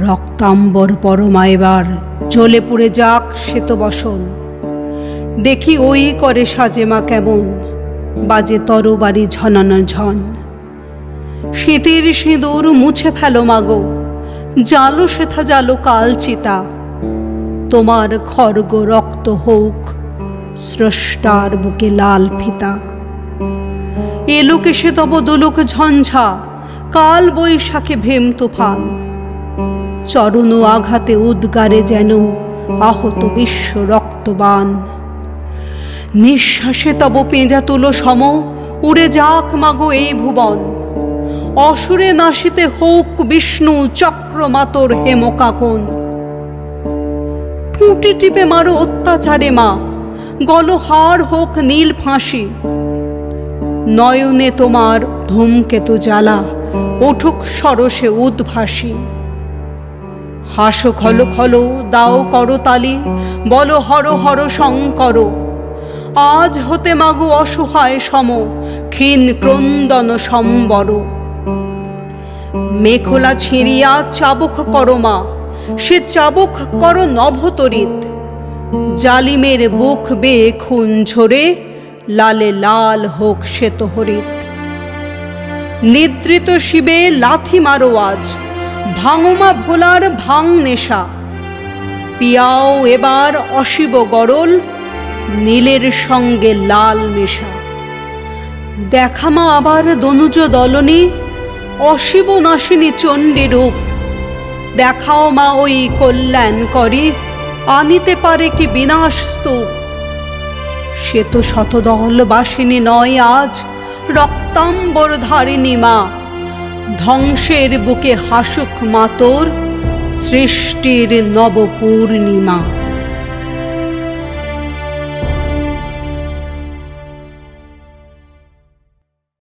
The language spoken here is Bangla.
রক্তাম্বর পরমা এবার জ্বলে পুড়ে যাক শ্বেত বসন। দেখি ওই করে সাজে মা কেমন, বাজে তরবারি ঝনানো ঝন। শীতের সিঁদুর মুছে ফেলো মাগো জালো সেথা জালো কাল চিতা। তোমার খর্গ রক্ত হোক, স্রষ্টার বুকে লাল ফিতা। এলোকে সে তব দোলক ঝঞ্ঝা, কাল বৈশাখে ভেম তুফান। চরণ আঘাতে উদ্গারে যেন আহত বিশ্ব রক্তবান। নিঃশ্বাসে তব পেঁজা তুলো সম, উড়ে যাক মাগো এই ভুবন। অসুরে নাশিতে হোক বিষ্ণু চক্রমাতর হেমকাকন। ফুঁটি টিপে মারো অত্যাচারে মা, গলহার হোক নীল ফাঁসি। নয়নে তোমার ধূমকেতু জ্বালা উঠুক সরসে উদ্ভাসী। হাসো, খল খল, দাও, করো তালি, বলো, হর হর, শঙ্কর। আজ হতে মাগু অসহায় সম, ক্ষীণ ক্রন্দন সম্বর। মেখলা ছিঁড়িয়া চাবুক করো মা, সে চাবুক করো নভতরিত। জালিমের বুক বেয়ে খুন ঝরে, লালে লাল হোক শ্বেত হরিত নিদ্রিত শিবে লাথি মারো আজ ভাঙমা ভোলার ভাং নেশা। পিয়াও এবার অশিব গরল, নীলের সঙ্গে লাল মেশা দেখামা আবার দনুজ দলনে, অশিব নাশিনী চণ্ডী রূপ। দেখাও মা ওই কল্যাণ করে, আনিতে পারে কি বিনাশ স্তূপ। সে তো শতদল বাসিনী নয় আজ রক্তাম্বর ধারিণী মা। ধ্বংসের বুকে হাসুক মাতর সৃষ্টির নবপূর্ণিমা।